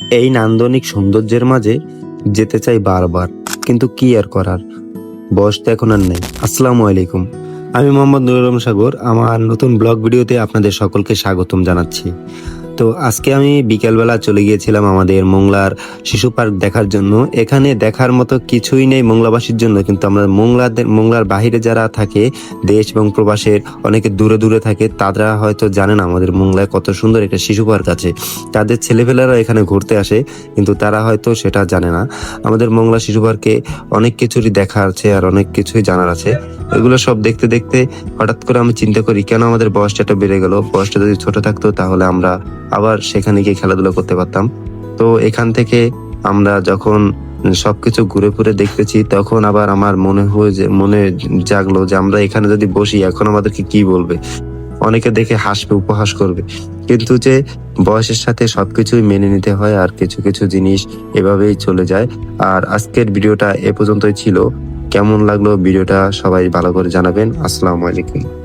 এই নান্দনিক সৌন্দর্যের মাঝে যেতে চাই বারবার, কিন্তু কি আর করার? বয়স তো এখন আর নেই। আসসালামু আলাইকুম। আমি মোহাম্মদ নুরুল সাগর, আমার নতুন ব্লগ ভিডিওতে আপনাদের সকলকে স্বাগতম জানাচ্ছি। তো আজকে আমি বিকেলবেলা চলে গিয়েছিলাম আমাদের মোংলার শিশু পার্ক দেখার জন্য। এখানে দেখার মতো কিছুই নেই মোংলাবাসীর জন্য, কিন্তু আমরা মোংলাদের, মোংলার বাহিরে যারা থাকে, দেশ এবং প্রবাসের অনেকে দূরে দূরে থাকে, তারা হয়তো জানে না আমাদের মোংলায় কত সুন্দর একটা শিশু পার্ক আছে। তাদের ছেলেপেলেরা এখানে ঘুরতে আসে, কিন্তু তারা হয়তো সেটা জানে না। আমাদের মোংলা শিশু পার্কে অনেক কিছুরই দেখা আছে আর অনেক কিছুই জানার আছে। এগুলো সব দেখতে দেখতে হঠাৎ করে আমি চিন্তা করি, কেন আমাদের বয়সটা একটা বেড়ে গেল? বয়সটা যদি ছোট থাকতো তাহলে আমরা আবার সেখানে গিয়ে খেলাধুলা করতে পারতাম। তো এখান থেকে আমরা যখন সবকিছু ঘুরে ঘুরে দেখতেছি, তখন আবার আমার মনে হয়ে যে, মনে জাগলো যে আমরা এখানে যদি বসি, এখন আমাদেরকে কি বলবে? অনেকে দেখে হাসবে, উপহাস করবে। কিন্তু যে বয়সের সাথে সবকিছুই মেনে নিতে হয় আর কিছু কিছু জিনিস এভাবেই চলে যায়। আর আজকের ভিডিওটা এ পর্যন্তই ছিল। কেমন লাগল ভিডিওটা সবাই ভালো করে জানাবেন। আসসালামু আলাইকুম।